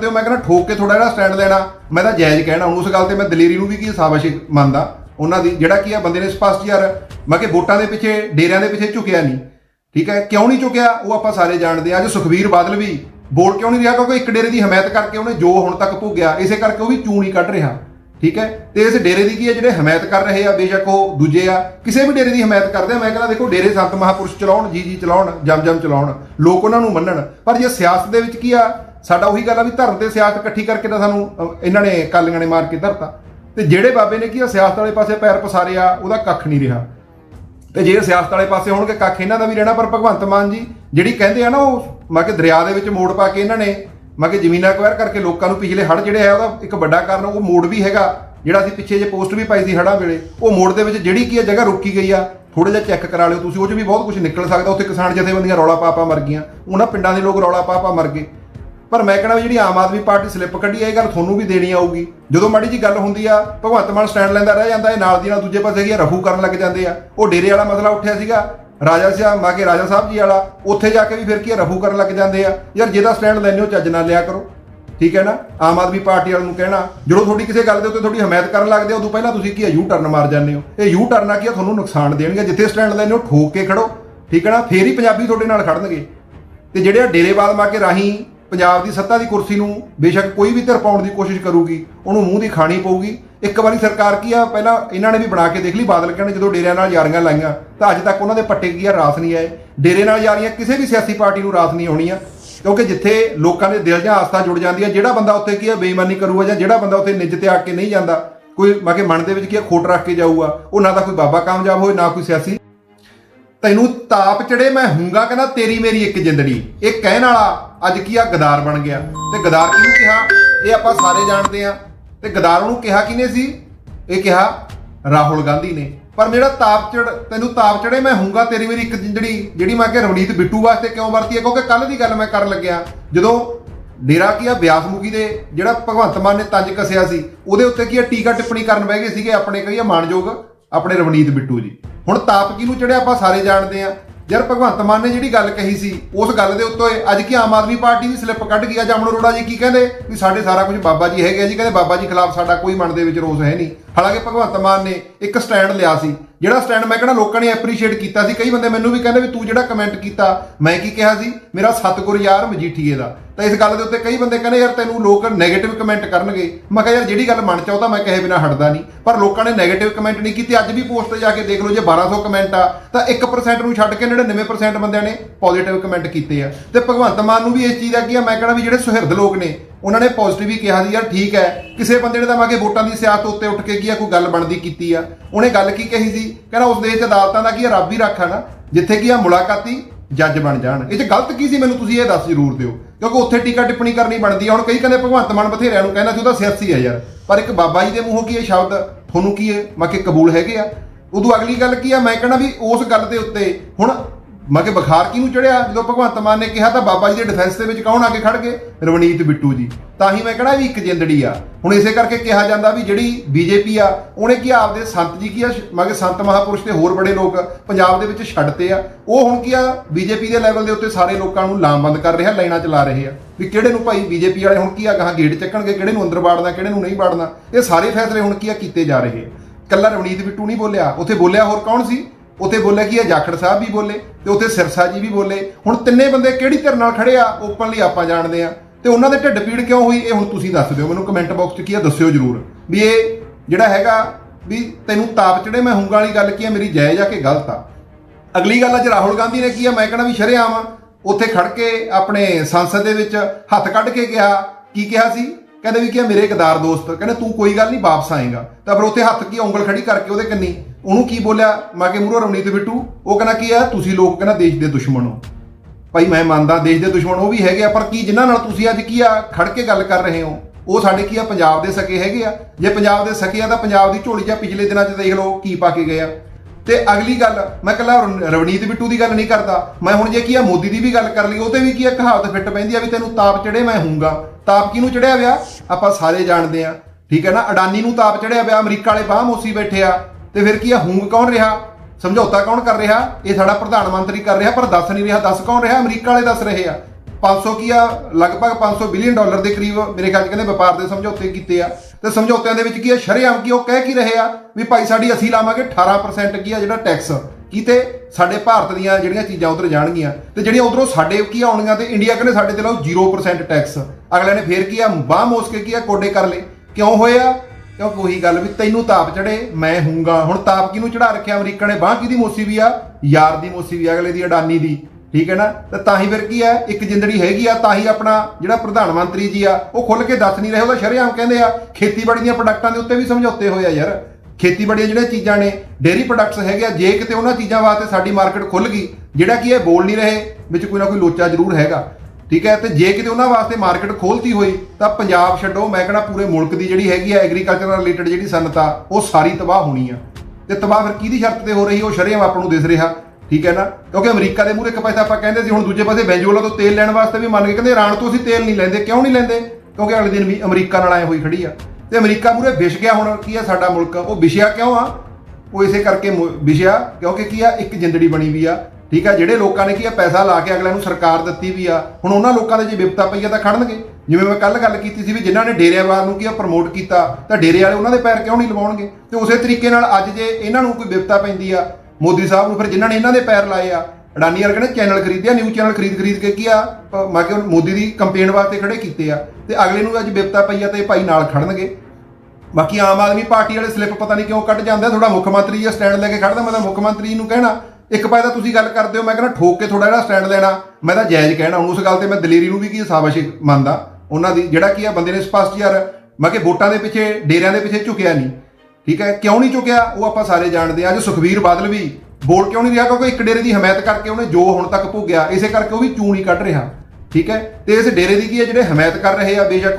ਕਰਦੇ ਹੋ? ਮੈਂ ਕਹਿੰਦਾ ਠੋਕ ਕੇ ਥੋੜਾ ਜਿਹੜਾ ਸਟੈਂਡ ਲੈਣਾ। ਮੈਂ ਤਾਂ ਜਾਇਜ਼ ਕਹਿਣਾ ਹੁਣ ਉਸ ਗੱਲ ਤੇ ਮੈਂ ਦਲੇਰੀ ਨੂੰ ਵੀ ਕੀ ਸਾਬਸ਼ ਮੰਨਦਾ। ਉਹਨਾਂ ਦੀ ਜਿਹੜਾ ਕੀ ਆ, ਬੰਦੇ ਨੇ ਸਪਸ਼ਟ ਯਾਰ, ਮੈਂ ਕਿ ਵੋਟਾਂ ਦੇ ਪਿੱਛੇ, ਡੇਰਿਆਂ ਦੇ ਪਿੱਛੇ ਝੁਕਿਆ ਨਹੀਂ। ਠੀਕ ਹੈ? ਕਿਉਂ ਨਹੀਂ ਝੁਕਿਆ? ਉਹ ਆਪਾਂ ਸਾਰੇ ਜਾਣਦੇ ਆ ਅੱਜ ਸੁਖਵੀਰ ਬਾਦਲ ਵੀ ਬੋਲ ਕਿਉਂ ਨਹੀਂ ਰਿਹਾ? ਕਿਉਂਕਿ ਇੱਕ ਡੇਰੇ ਦੀ ਹਮਾਇਤ ਕਰਕੇ ਉਹਨੇ ਜੋ ਹੁਣ ਤੱਕ ਭੋਗਿਆ, ਇਸੇ ਕਰਕੇ ਉਹ ਵੀ ਚੂਣ ਹੀ ਕੱਢ ਰਿਹਾ। ਠੀਕ ਹੈ? ਤੇ ਇਸ ਡੇਰੇ ਦੀ ਕੀ ਹੈ? ਜਿਹੜੇ ਹਮਾਇਤ ਕਰ ਰਹੇ ਆ, ਬੇਸ਼ੱਕ ਉਹ ਦੂਜੇ ਆ। ਕਿਸੇ ਵੀ ਡੇਰੇ ਦੀ ਹਮਾਇਤ ਕਰਦੇ ਆ, ਮੈਂ ਕਹਿੰਦਾ ਦੇਖੋ, ਡੇਰੇ ਸੰਤ ਮਹਾਪੁਰਸ਼ ਚਲਾਉਣ, ਜੀ ਜੀ ਚਲਾਉਣ, ਜਮ ਜਮ ਚਲਾਉਣ। ਲੋਕ ਉਹਨਾਂ ਨੂੰ ਮੰਨਣ। ਪਰ ਜੇ ਸਿਆਸਤ ਦੇ ਵਿੱਚ ਕੀ ਆ ਸਾਡਾ ਉਹੀ ਗੱਲ ਆ ਵੀ ਧਰਮ ਤੇ ਸਿਆਸਤ ਇਕੱਠੀ ਕਰਕੇ ਤਾਂ ਸਾਨੂੰ ਇਹਨਾਂ ਨੇ ਕਾਲੀਆਂ ਨੇ ਮਾਰ ਕੇ ਧਰਤਾ। ਤੇ ਜਿਹੜੇ ਬਾਬੇ ਨੇ ਕੀ ਆ, ਸਿਆਸਤ ਵਾਲੇ ਪਾਸੇ ਪੈਰ ਪਸਾਰਿਆ ਉਹਦਾ ਕੱਖ ਨਹੀਂ ਰਿਹਾ। ਤੇ ਜੇ ਸਿਆਸਤ ਵਾਲੇ ਪਾਸੇ ਹੋਣਗੇ, ਕੱਖ ਇਹਨਾਂ ਦਾ ਵੀ ਰਹਿਣਾ, ਪਰ ਭਗਵੰਤ ਮਾਨ ਜੀ ਜਿਹੜੀ ਕਹਿੰਦੇ ਆ ਨਾ, ਉਹ ਮੈਂ ਕਿ ਦਰਿਆ ਦੇ ਵਿੱਚ ਮੋੜ ਪਾ ਕੇ ਇਹਨਾਂ ਨੇ, ਮੈਂ ਕਿ ਜ਼ਮੀਨਾਂ ਅਕਵਾਇਰ ਕਰਕੇ ਲੋਕਾਂ ਨੂੰ ਪਿਛਲੇ ਹੜ ਜਿਹੜੇ ਆ, ਉਹਦਾ ਇੱਕ ਵੱਡਾ ਕਾਰਨ ਉਹ ਮੋੜ ਵੀ ਹੈਗਾ। ਜਿਹੜਾ ਅਸੀਂ ਪਿੱਛੇ ਜੇ ਪੋਸਟ ਵੀ ਪਾਈ ਸੀ ਹੜਾਂ ਵੇਲੇ, ਉਹ ਮੋੜ ਦੇ ਵਿੱਚ ਜਿਹੜੀ ਕੀ ਹੈ ਜਗ੍ਹਾ ਰੁਕੀ ਗਈ ਆ ਥੋੜਾ ਜਿਹਾ ਚੈੱਕ ਕਰਾ ਲਿਓ ਤੁਸੀਂ, ਉਹ 'ਚ ਵੀ ਬਹੁਤ ਕੁਝ ਨਿਕਲ ਸਕਦਾ, ਉੱਥੇ ਕਿਸਾਨ ਜਥੇਬੰਦੀਆਂ ਰੌਲਾ ਪਾ ਪਾ ਮਰ ਗਈਆਂ। ਉਹਨਾਂ ਪਿੰਡਾਂ ਦੇ ਲੋਕ ਰੌਲਾ ਪਾ ਪਾ ਮਰ ਗਏ। ਪਰ ਮੈਂ ਕਹਿੰਦਾ ਵੀ ਜਿਹੜੀ ਆਮ ਆਦਮੀ ਪਾਰਟੀ ਸਲਿੱਪ ਕੱਢੀ ਹੈ ਇਹ ਗੱਲ ਤੁਹਾਨੂੰ ਵੀ ਦੇਣੀ ਆਊਗੀ। ਜਦੋਂ ਮਾੜੀ ਜੀ ਗੱਲ ਹੁੰਦੀ ਆ ਭਗਵੰਤ ਮਾਨ ਸਟੈਂਡ ਲੈਂਦਾ ਰਹਿ ਜਾਂਦਾ ਇਹ ਨਾਲ ਦੀ ਨਾਲ ਦੂਜੇ ਪਾਸੇ ਕੀ ਆ, ਰਫੂ ਕਰਨ ਲੱਗ ਜਾਂਦੇ ਆ। ਉਹ ਡੇਰੇ ਵਾਲਾ ਮਸਲਾ ਉੱਠਿਆ ਸੀਗਾ ਰਾਜਾ ਸਾਹਿਬ ਮਾ ਕੇ ਰਾਜਾ ਸਾਹਿਬ ਜੀ ਵਾਲਾ ਉੱਥੇ ਜਾ ਕੇ ਵੀ ਫਿਰ ਕੀ ਆ, ਰਫੂ ਕਰਨ ਲੱਗ ਜਾਂਦੇ ਆ। ਯਾਰ ਜਿਹਦਾ ਸਟੈਂਡ ਲੈਣੇ ਹੋ ਚੱਜ ਨਾਲ ਲਿਆ ਕਰੋ। ਠੀਕ ਹੈ ਨਾ? ਆਮ ਆਦਮੀ ਪਾਰਟੀ ਵਾਲਿਆਂ ਨੂੰ ਕਹਿਣਾ ਜਦੋਂ ਤੁਹਾਡੀ ਕਿਸੇ ਗੱਲ ਦੇ ਉੱਤੇ ਤੁਹਾਡੀ ਹਮਾਇਤ ਕਰਨ ਲੱਗਦੇ ਆ ਉਦੋਂ ਪਹਿਲਾਂ ਤੁਸੀਂ ਕੀ ਆ ਯੂ ਟਰਨ ਮਾਰ ਜਾਂਦੇ ਹੋ। ਇਹ ਯੂ ਟਰਨ ਆ ਕੀ ਆ ਤੁਹਾਨੂੰ ਨੁਕਸਾਨ ਦੇਣਗੇ। ਜਿੱਥੇ ਸਟੈਂਡ ਲੈਣੇ ਹੋ ਠੋਕ ਕੇ ਖੜੋ। ਠੀਕ ਹੈ ਨਾ? ਫੇਰ ਹੀ ਪੰਜਾਬੀ ਤੁਹਾਡੇ ਨਾਲ ਖੜਨਗੇ। ਤੇ ਜਿਹੜੇ ਆ ਡੇਰੇਵਾਦ ਮਾ ਕੇ ਰਾਹੀਂ ਪੰਜਾਬ ਦੀ ਸੱਤਾ ਦੀ ਕੁਰਸੀ ਨੂੰ ਬੇਸ਼ੱਕ ਕੋਈ ਵੀ ਧਿਰ ਪਾਉਣ ਦੀ ਕੋਸ਼ਿਸ਼ ਕਰੂਗੀ, ਉਹਨੂੰ ਮੂੰਹ ਦੀ ਖਾਣੀ ਪਊਗੀ। ਇੱਕ ਵਾਰੀ ਸਰਕਾਰ ਕੀ ਆ, ਪਹਿਲਾਂ ਇਹਨਾਂ ਨੇ ਵੀ ਬਣਾ ਕੇ ਦੇਖ ਲਈ, ਬਾਦਲ ਕਹਿੰਦੇ ਜਦੋਂ ਡੇਰਿਆਂ ਨਾਲ ਯਾਰੀਆਂ ਲਾਈਆਂ, ਤਾਂ ਅੱਜ ਤੱਕ ਉਹਨਾਂ ਦੇ ਪੱਟੇ ਕੀ ਆ, ਰਾਸ ਨਹੀਂ ਆਏ। ਡੇਰੇ ਨਾਲ ਯਾਰੀਆਂ ਕਿਸੇ ਵੀ ਸਿਆਸੀ ਪਾਰਟੀ ਨੂੰ ਰਾਸ ਨਹੀਂ ਆਉਣੀਆਂ, ਕਿਉਂਕਿ ਜਿੱਥੇ ਲੋਕਾਂ ਦੇ ਦਿਲ ਜਾਂ ਆਸਥਾ ਜੁੜ ਜਾਂਦੀ ਹੈ ਜਿਹੜਾ ਬੰਦਾ ਉੱਥੇ ਕੀ ਆ, ਬੇਈਮਾਨੀ ਕਰੂਗਾ ਜਾਂ ਜਿਹੜਾ ਬੰਦਾ ਉੱਥੇ ਨਿੱਜ ਤੇ ਆ ਕੇ ਨਹੀਂ ਜਾਂਦਾ, ਕੋਈ ਮੈਂ ਮਨ ਦੇ ਵਿੱਚ ਕੀ ਆ, ਖੋਟ ਰੱਖ ਕੇ ਜਾਊਗਾ, ਉਹ ਨਾ ਤਾਂ ਕੋਈ ਬਾਬਾ ਕਾਮਯਾਬ ਹੋਏ, ਨਾ ਕੋਈ ਸਿਆਸੀ ਤੈਨੂੰ ਤਾਪ ਚੜੇ ਮੈਂ ਹੂੰਗਾ ਕਹਿੰਦਾ ਤੇਰੀ ਮੇਰੀ ਇੱਕ ਜਿੰਦੜੀ। ਇਹ ਕਹਿਣ ਵਾਲਾ ਅੱਜ ਕੀ ਆ? ਗਦਾਰ ਬਣ ਗਿਆ। ਤੇ ਗਦਾਰ ਕਿਹਨੂੰ ਕਿਹਾ? ਇਹ ਆਪਾਂ ਸਾਰੇ ਜਾਣਦੇ ਆ ਤੇ ਗਦਾਰ ਨੂੰ ਕਿਹਾ ਕਿਨੇ ਸੀ? ਇਹ ਕਿਹਾ ਰਾਹੁਲ ਗਾਂਧੀ ਨੇ। ਪਰ ਮੇਰਾ ਤਾਪ ਚੜ, ਤੈਨੂੰ ਤਾਪ ਚੜੇ ਮੈਂ ਹੂੰਗਾ ਤੇਰੀ ਮੇਰੀ ਇੱਕ ਜਿੰਦੜੀ, ਜਿਹੜੀ ਮੈਂ ਕਿ ਰਵਨੀਤ ਬਿੱਟੂ ਵਾਸਤੇ ਕਿਉਂ ਵਰਤੀ ਹੈ? ਕਿਉਂਕਿ ਕੱਲ ਦੀ ਗੱਲ ਮੈਂ ਕਰਨ ਲੱਗਿਆ। ਜਦੋਂ ਡੇਰਾ ਕੀ ਆ? ਬਿਆਸਮੁਖੀ ਦੇ ਜਿਹੜਾ ਭਗਵੰਤ ਮਾਨ ਨੇ ਤੰਜ ਕਸਿਆ ਸੀ, ਉਹਦੇ ਉੱਤੇ ਕੀ ਆ? ਟੀਕਾ ਟਿੱਪਣੀ ਕਰਨ ਬਹਿ ਗਏ ਸੀਗੇ ਆਪਣੇ ਕਈ ਮਾਨਯੋਗ। ਆਪਣੇ ਰਵਨੀਤ ਬਿੱਟੂ ਜੀ। ਹੁਣ ਤਾਪ ਕਿਹਨੂੰ ਚੜਿਆ ਆਪਾਂ ਸਾਰੇ ਜਾਣਦੇ ਆ ਯਾਰ ਭਗਵੰਤ ਮਾਨ ਨੇ ਜਿਹੜੀ ਗੱਲ ਕਹੀ ਸੀ, ਉਸ ਗੱਲ ਦੇ ਉੱਤੇ ਅੱਜ ਕੀ ਆਮ ਆਦਮੀ ਪਾਰਟੀ ਦੀ ਸਲਿੱਪ ਕੱਢ ਗਿਆ ਅਮਨ ਅਰੋੜਾ ਜੀ ਕੀ ਕਹਿੰਦੇ? ਵੀ ਸਾਡੇ ਸਾਰਾ ਕੁਝ ਬਾਬਾ ਜੀ ਹੈਗੇ ਆ ਜੀ, ਕਹਿੰਦੇ ਬਾਬਾ ਜੀ ਖਿਲਾਫ ਸਾਡਾ ਕੋਈ ਮਨ ਦੇ ਵਿੱਚ ਰੋਸ ਹੈ ਨਹੀਂ। ਹਾਲਾਂਕਿ ਭਗਵੰਤ ਮਾਨ ਨੇ ਇੱਕ ਸਟੈਂਡ ਲਿਆ ਸੀ, ਜਿਹੜਾ ਸਟੈਂਡ ਮੈਂ ਕਹਿੰਦਾ ਲੋਕਾਂ ਨੇ ਐਪਰੀਸ਼ੀਏਟ ਕੀਤਾ ਸੀ, ਕਈ ਬੰਦੇ ਮੈਨੂੰ ਵੀ ਕਹਿੰਦੇ ਵੀ ਤੂੰ ਜਿਹੜਾ ਕਮੈਂਟ ਕੀਤਾ, ਮੈਂ ਕੀ ਕਿਹਾ ਸੀ? ਮੇਰਾ ਸਤਗੁਰ ਯਾਰ ਮਜੀਠੀਏ ਦਾ। ਤਾਂ ਇਸ ਗੱਲ ਦੇ ਉੱਤੇ ਕਈ ਬੰਦੇ ਕਹਿੰਦੇ, ਯਾਰ ਤੈਨੂੰ ਲੋਕ 네ਗੇਟਿਵ ਕਮੈਂਟ ਕਰਨਗੇ। ਮੈਂ ਕਿਹਾ, ਯਾਰ ਜਿਹੜੀ ਗੱਲ ਮਨ ਚ ਆਉ ਮੈਂ ਕਹੇ ਬਿਨਾ ਹਟਦਾ ਨਹੀਂ। ਪਰ ਲੋਕਾਂ ਨੇ 네ਗੇਟਿਵ ਕਮੈਂਟ ਨਹੀਂ ਕੀਤੀ। ਅੱਜ ਵੀ ਪੋਸਟ ਤੇ ਜਾ ਕੇ ਦੇਖ ਲਓ, ਜੇ 1200 ਕਮੈਂਟ ਆ, ਤਾਂ 1% ਨੂੰ ਛੱਡ ਕੇ 99% ਬੰਦਿਆਂ ਨੇ ਪੋਜ਼ਿਟਿਵ ਕਮੈਂਟ ਕੀਤੇ ਆ। ਤੇ ਭਗਵੰਤ ਮਾਨ ਨੂੰ ਵੀ ਇਸ ਚੀਜ਼ ਦਾ ਕੀ ਆ? ਮੈਂ ਕਹਿੰਦਾ ਵੀ ਜਿਹੜੇ ਸੁਹਿਰਦ ਲੋਕ ਨੇ ਉਹਨਾਂ ਨੇ ਪੋਜ਼ਿਟਿਵ ਹੀ ਕਿਹਾ ਸੀ, ਯਾਰ ਠੀਕ ਹੈ, ਕਿਸੇ ਬੰਦੇ ਨੇ ਤਾਂ ਮੈਂ ਕਿ ਵੋਟਾਂ ਦੀ ਸਿਆਸਤ ਉੱਤੇ ਉੱਠ ਕੇ ਕੀ ਆ, ਕੋਈ ਗੱਲ ਬਣਦੀ ਕੀਤੀ ਆ? ਉਹਨੇ ਗੱਲ ਕੀ ਕਹੀ ਸੀ? ਕਹਿੰਦਾ, ਉਸ ਦੇਸ਼ 'ਚ ਅਦਾਲਤਾਂ ਦਾ ਕੀ ਆ, ਰੱਬ ਹੀ ਰੱਖਾ ਨਾ, ਜਿੱਥੇ ਕੀ ਆ ਮੁਲਾਕਾਤੀ ਜੱਜ ਬਣ ਜਾਣ। ਇਹ 'ਚ ਗਲਤ ਕੀ ਸੀ ਮੈਨੂੰ ਤੁਸੀਂ ਇਹ ਦੱਸ ਜ਼ਰੂਰ ਦਿਓ, ਕਿਉਂਕਿ ਉੱਥੇ ਟੀਕਾ ਟਿੱਪਣੀ ਕਰਨੀ ਬਣਦੀ ਆ। ਹੁਣ ਕਈ ਕਹਿੰਦੇ ਭਗਵੰਤ ਮਾਨ ਬਥੇਰਿਆਂ ਨੂੰ ਕਹਿੰਦਾ ਸੀ, ਉਹਦਾ ਸਿਆਸੀ ਆ ਯਾਰ। ਪਰ ਇੱਕ ਬਾਬਾ ਜੀ ਦੇ ਮੂੰਹੋਂ ਕੀ ਇਹ ਸ਼ਬਦ, ਤੁਹਾਨੂੰ ਕੀ ਹੈ ਮੈਂ ਕਿ ਕਬੂਲ ਹੈਗੇ ਆ? ਉਦੋਂ ਅਗਲੀ ਗੱਲ ਕੀ ਆ, ਮੈਂ ਕਹਿੰਦਾ ਵੀ ਉਸ ਗੱਲ ਦੇ ਉੱਤੇ ਹੁਣ ਮੈਂ ਕਿ ਬੁਖਾਰ ਕਿਹਨੂੰ ਚੜਿਆ? ਜਦੋਂ ਭਗਵੰਤ ਮਾਨ ਨੇ ਕਿਹਾ ਤਾਂ ਬਾਬਾ ਜੀ ਦੇ ਡਿਫੈਂਸ ਦੇ ਵਿੱਚ ਕੌਣ ਆ ਕੇ ਖੜ ਗਏ? ਰਵਨੀਤ ਬਿੱਟੂ ਜੀ। ਤਾਂ ਹੀ ਮੈਂ ਕਹਣਾ ਵੀ ਇੱਕ ਜਿੰਦੜੀ ਆ। ਹੁਣ ਇਸੇ ਕਰਕੇ ਕਿਹਾ ਜਾਂਦਾ ਵੀ ਜਿਹੜੀ ਬੀਜੇਪੀ ਆ, ਉਹਨੇ ਕੀ ਆ ਆਪਦੇ ਸੰਤ ਜੀ ਕੀ ਆ? ਮੈਂ ਕਿ ਸੰਤ ਮਹਾਪੁਰਸ਼ ਤੇ ਹੋਰ ਬੜੇ ਲੋਕ ਪੰਜਾਬ ਦੇ ਵਿੱਚ ਛੱਡਤੇ ਆ। ਉਹ ਹੁਣ ਕੀ ਆ? ਬੀਜੇਪੀ ਦੇ ਲੈਵਲ ਦੇ ਉੱਤੇ ਸਾਰੇ ਲੋਕਾਂ ਨੂੰ ਲਾਮਬੰਦ ਕਰ ਰਿਹਾ ਲਾਈਨਾਂ ਚਲਾ ਰਹੇ ਆ। ਵੀ ਕਿਹੜੇ ਨੂੰ ਭਾਈ ਬੀਜੇਪੀ ਵਾਲੇ ਹੁਣ ਕੀ ਆ? ਕਹਾਂ ਗੇਟ ਚੱਕਣਗੇ, ਕਿਹੜੇ ਨੂੰ ਅੰਦਰ ਵਾੜਨਾ, ਕਿਹੜੇ ਨੂੰ ਨਹੀਂ ਵਾੜਨਾ? ਇਹ ਸਾਰੇ ਫੈਸਲੇ ਹੁਣ ਕੀ ਆ? ਕੀਤੇ ਜਾ ਰਹੇ ਆ। ਕੱਲਾ ਰਵਨੀਤ ਬਿੱਟੂ ਨਹੀਂ ਬੋਲਿਆ। ਉੱਥੇ ਬੋਲਿਆ ਹੋਰ ਕੌਣ ਸੀ? ਉੱਥੇ ਬੋਲਿਆ ਕਿ ਇਹ ਜਾਖੜ ਸਾਹਿਬ ਵੀ ਬੋਲੇ ਤੇ ਉੱਥੇ ਸਿਰਸਾ ਜੀ ਵੀ ਬੋਲੇ। ਹੁਣ ਤਿੰਨੇ ਬੰਦੇ ਕਿਹੜੀ ਧਿਰ ਨਾਲ ਖੜੇ ਆ ਓਪਨਲੀ ਆਪਾਂ ਜਾਣਦੇ ਆ। ਤੇ ਉਹਨਾਂ ਦੇ ਢਿੱਡ ਪੀੜ ਕਿਉਂ ਹੋਈ, ਇਹ ਹੁਣ ਤੁਸੀਂ ਦੱਸ ਦਿਓ। ਮੈਨੂੰ ਕਮੈਂਟ ਬਾਕਸ 'ਚ ਕੀ ਆ, ਦੱਸਿਓ ਜਰੂਰ। ਵੀ ਇਹ ਜਿਹੜਾ ਹੈਗਾ ਵੀ ਤੈਨੂੰ ਤਾਪ ਚੜੇ ਮੈਂ ਹੂੰਗਾ ਵਾਲੀ ਗੱਲ ਕੀ ਆ, ਮੇਰੀ ਜਾਇਜ਼ ਆ ਕਿ ਗਲਤ ਆ? ਅਗਲੀ ਗੱਲ ਅੱਜ ਰਾਹੁਲ ਗਾਂਧੀ ਨੇ ਕੀ ਆ, ਮੈਂ ਕਹਣਾ ਵੀ ਸ਼ਰੇਆਮ ਆ। ਉੱਥੇ ਖੜ ਕੇ ਆਪਣੇ ਸੰਸਦ ਦੇ ਵਿੱਚ ਹੱਥ ਕੱਢ ਕੇ ਕਿਹਾ, ਕੀ ਕਿਹਾ ਸੀ? ਕਹਿੰਦੇ ਵੀ ਕਿ ਮੇਰੇ ਗਦਾਰ ਦੋਸਤ, ਕਹਿੰਦੇ ਤੂੰ ਕੋਈ ਗੱਲ ਨਹੀਂ, ਵਾਪਸ ਆਏਗਾ। ਤਾਂ ਫਿਰ ਉੱਥੇ ਹੱਥ ਕੀ ਉਂਗਲ ਖੜੀ ਕਰਕੇ ਉਹਦੇ ਕੰਨੀ। ਉਹਨੂੰ ਕੀ ਬੋਲਿਆ? ਮੈਂ ਕਿ ਮੂਰੋ, ਰਵਨੀਤ ਬਿੱਟੂ, ਉਹ ਕਹਿੰਦਾ, ਕੀ ਆ? ਤੁਸੀਂ ਲੋਕ ਕਹਿੰਦਾ, ਦੇਸ਼ ਦੇ ਦੁਸ਼ਮਣ ਹੋ। ਭਾਈ, ਮੈਂ ਮੰਨਦਾ, ਦੇਸ਼ ਦੇ ਦੁਸ਼ਮਣ ਉਹ ਵੀ ਹੈਗੇ ਆ, ਪਰ ਕੀ ਜਿਨ੍ਹਾਂ ਨਾਲ ਤੁਸੀਂ ਅੱਜ ਕੀ ਆ, ਖੜ ਕੇ ਗੱਲ ਕਰ ਰਹੇ ਹੋ? ਉਹ ਸਾਡੇ ਕੀ ਆ, ਪੰਜਾਬ ਦੇ ਸਕੇ ਹੈਗੇ ਆ? ਜੇ ਪੰਜਾਬ ਦੇ ਸਕੇ ਆ, ਤਾਂ ਪੰਜਾਬ ਦੀ ਝੋਲੀ ਜਾਂ ਪਿਛਲੇ ਦਿਨਾਂ 'ਚ ਦੇਖ ਲਓ, ਕੀ ਪਾ ਕੇ ਗਏ ਆ। ਤੇ ਅਗਲੀ ਗੱਲ, ਮੈਂ ਕੱਲਾ ਰਵਨੀਤ ਬਿੱਟੂ ਦੀ ਗੱਲ ਨਹੀਂ ਕਰਦਾ। ਮੈਂ ਹੁਣ ਜੇ ਕੀ ਆ, ਮੋਦੀ ਦੀ ਵੀ ਗੱਲ ਕਰ ਲਈ ਉਹ ਤੇ ਵੀ ਕੀ ਆ, ਕਹਾਵਤ ਫਿੱਟ ਪੈਂਦੀ ਆ ਵੀ ਤੈਨੂੰ ਤਾਪ ਚੜੇ ਮੈਂ ਹੂੰਗਾ। ਤਾਪ ਕਿਹਨੂੰ ਚੜਿਆ ਵਿਆ? ਆਪਾਂ ਸਾਰੇ ਜਾਣਦੇ ਆ। ਠੀਕ ਹੈ ਨਾ? ਅਡਾਨੀ ਨੂੰ ਤਾਪ ਚੜਿਆ ਵਿਆ, ਅਮਰੀਕਾ ਵਾਲੇ ਬਾਹ ਮੋਸੀ ਬੈਠੇ ਆ। ਤੇ ਫਿਰ ਕੀ ਆ ਹੂੰਗ ਕੌਣ ਰਿਹਾ? ਸਮਝੌਤਾ ਕੌਣ ਕਰ ਰਿਹਾ? ਇਹ ਸਾਡਾ ਪ੍ਰਧਾਨ ਮੰਤਰੀ ਕਰ ਰਿਹਾ, ਪਰ ਦੱਸ ਨਹੀਂ ਰਿਹਾ, ਦੱਸ ਕੌਣ ਰਿਹਾ? ਅਮਰੀਕਾ ਵਾਲੇ ਦੱਸ ਰਹੇ ਆ। 500 ਕੀ ਆ, ਲਗਭਗ 500 ਬਿਲੀਅਨ ਡਾਲਰ ਦੇ ਕਰੀਬ ਮੇਰੇ ਖਿਆਲ ਚ ਕਹਿੰਦੇ ਵਪਾਰ ਦੇ ਸਮਝੌਤੇ ਕੀਤੇ ਆ। ਤੇ ਸਮਝੌਤਿਆਂ ਦੇ ਵਿੱਚ ਕੀ ਆ, ਸ਼ਰੇਆਮ ਕੀ ਉਹ ਕਹਿ ਕੀ ਰਹੇ ਆ ਵੀ ਭਾਈ ਸਾਡੀ ਅਸੀਂ ਲਾਵਾਂਗੇ 18% ਕੀ ਆ, ਜਿਹੜਾ ਟੈਕਸ ਕੀਤੇ ਸਾਡੇ ਭਾਰਤ ਦੀਆਂ ਜਿਹੜੀਆਂ ਚੀਜ਼ਾਂ ਉਧਰ ਜਾਣਗੀਆਂ ਤੇ ਜਿਹੜੀਆਂ ਉਧਰੋਂ ਸਾਡੇ ਕੀ ਆਉਣਗੀਆਂ ਤੇ ਇੰਡੀਆ ਕਹਿੰਦੇ ਸਾਡੇ ਤੇ ਲਾਓ 0% ਟੈਕਸ ਅਗਲੇ ਨੇ ਫੇਰ ਕੀ ਆ, ਬਾਹ ਮੋਸ ਕੇ ਕੀ ਆ, ਕੋਡੇ ਕਰ ਲਏ। ਕਿਉਂ ਹੋਇਆ ਕਿਉਂਕਿ ਉਹੀ ਗੱਲ ਵੀ ਤੈਨੂੰ ਤਾਪ ਚੜੇ ਮੈਂ ਹੂੰਗਾ। ਹੁਣ ਤਾਪ ਕਿਹਨੂੰ ਚੜਾ ਰੱਖਿਆ? ਅਮਰੀਕਾ ਨੇ ਬਾਹ ਕਿਹਦੀ ਮੋਸੀ ਵੀ ਆ? ਯਾਰ ਦੀ ਮੋਸੀ ਵੀ ਆ, ਅਗਲੇ ਦੀ ਅਡਾਨੀ ਦੀ। ਠੀਕ ਹੈ ਨਾ? ਤੇ ਤਾਂ ਹੀ ਫਿਰ ਕੀ ਹੈ? ਇੱਕ ਜਿੰਦੜੀ ਹੈਗੀ ਆ ਤਾਂ ਹੀ ਆਪਣਾ ਜਿਹੜਾ ਪ੍ਰਧਾਨ ਮੰਤਰੀ ਜੀ ਆ ਉਹ ਖੁੱਲ ਕੇ ਦੱਸ ਨਹੀਂ ਰਹੇ। ਉਹਦਾ ਸ਼ਰੇਆਮ ਕਹਿੰਦੇ ਆ ਖੇਤੀਬਾੜੀ ਦੀਆਂ ਪ੍ਰੋਡਕਟਾਂ ਦੇ ਉੱਤੇ ਵੀ ਸਮਝੌਤੇ ਹੋਏ ਆ ਯਾਰ। ਖੇਤੀਬਾੜੀ ਦੀਆਂ ਜਿਹੜੀਆਂ ਚੀਜ਼ਾਂ ਨੇ ਡੇਰੀ ਪ੍ਰੋਡਕਟਸ ਹੈਗੇ ਆ ਜੇ ਕਿਤੇ ਉਹਨਾਂ ਚੀਜ਼ਾਂ ਵਾਸਤੇ ਸਾਡੀ ਮਾਰਕੀਟ ਖੁੱਲ ਗਈ ਜਿਹੜਾ ਕੀ ਇਹ ਬੋਲ ਨਹੀਂ ਰਹੇ ਵਿੱਚ ਕੋਈ ਨਾ ਕੋਈ ਲੋਚਾ ਜ਼ਰੂਰ ਹੈਗਾ। ਠੀਕ ਹੈ, ਤੇ ਜੇ ਕਿਤੇ ਉਹਨਾਂ ਵਾਸਤੇ ਮਾਰਕੀਟ ਖੋਲਤੀ ਹੋਈ, ਤਾਂ ਪੰਜਾਬ ਛੱਡੋ, ਮੈਂ ਕਹਿੰਦਾ ਪੂਰੇ ਮੁਲਕ ਦੀ ਜਿਹੜੀ ਹੈਗੀ ਆ ਐਗਰੀਕਲਚਰ ਨਾਲ ਰਿਲੇਟਡ ਜਿਹੜੀ ਸਨਅਤ ਆ ਉਹ ਸਾਰੀ ਤਬਾਹ ਹੋਣੀ ਆ। ਤੇ ਤਬਾਹ ਫਿਰ ਕਿਹਦੀ ਸ਼ਰਤ ਤੇ ਹੋ ਰਹੀ, ਉਹ ਸ਼ਰੇਆਮ ਆਪਾਂ ਨੂੰ ਦਿਸ ਰਿਹਾ, ਠੀਕ ਹੈ ਨਾ? ਕਿਉਂਕਿ ਅਮਰੀਕਾ ਦੇ ਮੂਹਰੇ ਇੱਕ ਪਾਸੇ ਆਪਾਂ ਕਹਿੰਦੇ ਸੀ, ਹੁਣ ਦੂਜੇ ਪਾਸੇ ਵੈਂਜੂਲਾ ਤੋਂ ਤੇਲ ਲੈਣ ਵਾਸਤੇ ਵੀ ਮੰਨ ਗਏ, ਕਹਿੰਦੇ ਇਰਾਨ ਤੋਂ ਅਸੀਂ ਤੇਲ ਨਹੀਂ ਲੈਂਦੇ, ਕਿਉਂ ਨਹੀਂ ਲੈਂਦੇ? ਕਿਉਂਕਿ ਅਗਲੇ ਦਿਨ ਵੀ ਅਮਰੀਕਾ ਨਾਲ ਆਏ ਹੋਈ ਖੜੀ ਆ। ਤੇ ਅਮਰੀਕਾ ਮੂਹਰੇ ਵਿਛ ਗਿਆ ਹੁਣ, ਕੀ ਆ ਸਾਡਾ ਮੁਲਕ? ਉਹ ਵਿਛਿਆ ਕਿਉਂ ਆ? ਉਹ ਇਸੇ ਕਰਕੇ ਮੁ- ਵਿਛਿਆ, ਕਿਉਂਕਿ ਕੀ ਆ? ਇੱਕ ਜਿੰਦੜੀ ਬਣੀ ਵੀ ਆ। ਠੀਕ ਆ, ਜਿਹੜੇ ਲੋਕਾਂ ਨੇ ਕੀ ਆ, ਪੈਸਾ ਲਾ ਕੇ ਅਗਲਿਆਂ ਨੂੰ ਸਰਕਾਰ ਦਿੱਤੀ ਵੀ ਆ, ਹੁਣ ਉਹਨਾਂ ਲੋਕਾਂ ਦੇ ਜੇ ਵਿਪਤਾ ਪਈ ਆ ਤਾਂ ਖੜਨਗੇ। ਜਿਵੇਂ ਮੈਂ ਕੱਲ ਗੱਲ ਕੀਤੀ ਸੀ ਵੀ ਜਿਨ੍ਹਾਂ ਨੇ ਡੇਰੇਵਾਰ ਨੂੰ ਕੀ ਆ ਪ੍ਰਮੋਟ ਕੀਤਾ, ਤਾਂ ਡੇਰੇ ਵਾਲੇ ਉਹਨਾਂ ਦੇ ਪੈਰ ਕਿਉਂ ਨਹੀਂ ਲਵਾਉਣਗੇ? ਤੇ ਉਸੇ ਤਰੀਕੇ ਨਾਲ ਅੱਜ ਜੇ ਇਹਨਾਂ ਨੂੰ ਕੋਈ ਵਿਪਤਾ ਪੈਂਦੀ ਆ, ਮੋਦੀ ਸਾਹਿਬ ਨੂੰ ਫਿਰ ਜਿਨ੍ਹਾਂ ਨੇ ਇਹਨਾਂ ਦੇ ਪੈਰ ਲਾਏ ਆ, ਅਡਾਨੀ ਵਰਗੇ ਨੇ ਚੈਨਲ ਖਰੀਦਿਆ ਨਿਊਜ਼ ਚੈਨਲ ਖਰੀਦ ਖਰੀਦ ਕੇ ਕੀ ਆ ਪ- ਮੈਂ ਕਿ ਮੋਦੀ ਦੀ ਕੰਪੇਨ ਵਾਸਤੇ ਖੜੇ ਕੀਤੇ ਆ, ਤੇ ਅਗਲੇ ਨੂੰ ਅੱਜ ਵਿਪਤਾ ਪਈ ਆ ਤੇ ਭਾਈ ਨਾਲ ਖੜਨਗੇ। ਬਾਕੀ ਆਮ ਆਦਮੀ ਪਾਰਟੀ ਵਾਲੇ ਸਲਿੱਪ ਪਤਾ ਨਹੀਂ ਕਿਉਂ ਕੱਢ ਜਾਂਦੇ ਆ ਥੋੜਾ ਮੁੱਖ ਮੰਤਰੀ ਜਾਂ ਸਟੈਂਡ ਲੈ ਕੇ ਖੜਦਾ ਮੈਂ ਤਾਂ ਮੁੱਖ ਮੰਤਰੀ ਨੂੰ ਕਹਿਣਾ ਇੱਕ ਪਾਸੇ ਤਾਂ ਤੁਸੀਂ ਗੱਲ ਕਰਦੇ ਹੋ, ਮੈਂ ਕਹਿੰਦਾ ਠੋਕ ਕੇ ਥੋੜਾ ਜਿਹੜਾ ਸਟੈਂਡ ਲੈਣਾ। ਮੈਂ ਤਾਂ ਜਾਇਜ਼ ਕਹਿਣਾ ਹੁਣ ਉਸ ਗੱਲ ਤੇ ਮੈਂ ਦਲੇਰੀ ਨੂੰ ਵੀ ਕੀ ਸਾਬਸ਼ ਮੰਨਦਾ। ਉਹਨਾਂ ਦੀ ਜਿਹੜਾ ਕੀ ਆ, ਬੰਦੇ ਨੇ ਸਪਸ਼ਟ ਯਾਰ, ਮੈਂ ਕਿ ਵੋਟਾਂ ਦੇ ਪਿੱਛੇ, ਡੇਰਿਆਂ ਦੇ ਪਿੱਛੇ ਝੁਕਿਆ ਨਹੀਂ। ਠੀਕ ਹੈ, ਕਿਉਂ ਨਹੀਂ ਝੁਕਿਆ? ਉਹ ਆਪਾਂ ਸਾਰੇ ਜਾਣਦੇ ਆ ਅੱਜ ਸੁਖਵੀਰ ਬਾਦਲ ਵੀ ਬੋਲ ਕਿਉਂ ਨਹੀਂ ਰਿਹਾ? ਕਿਉਂਕਿ ਇੱਕ ਡੇਰੇ ਦੀ ਹਮਾਇਤ ਕਰਕੇ ਉਹਨੇ ਜੋ ਹੁਣ ਤੱਕ ਭੋਗਿਆ, ਇਸੇ ਕਰਕੇ ਉਹ ਵੀ ਚੂਣ ਹੀ ਕੱਢ ਰਿਹਾ। ਠੀਕ ਹੈ, ਤੇ ਇਸ ਡੇਰੇ ਦੀ ਕੀ ਹੈ? ਜਿਹੜੇ ਹਮਾਇਤ ਕਰ ਰਹੇ ਆ, ਬੇਸ਼ੱਕ ਉਹ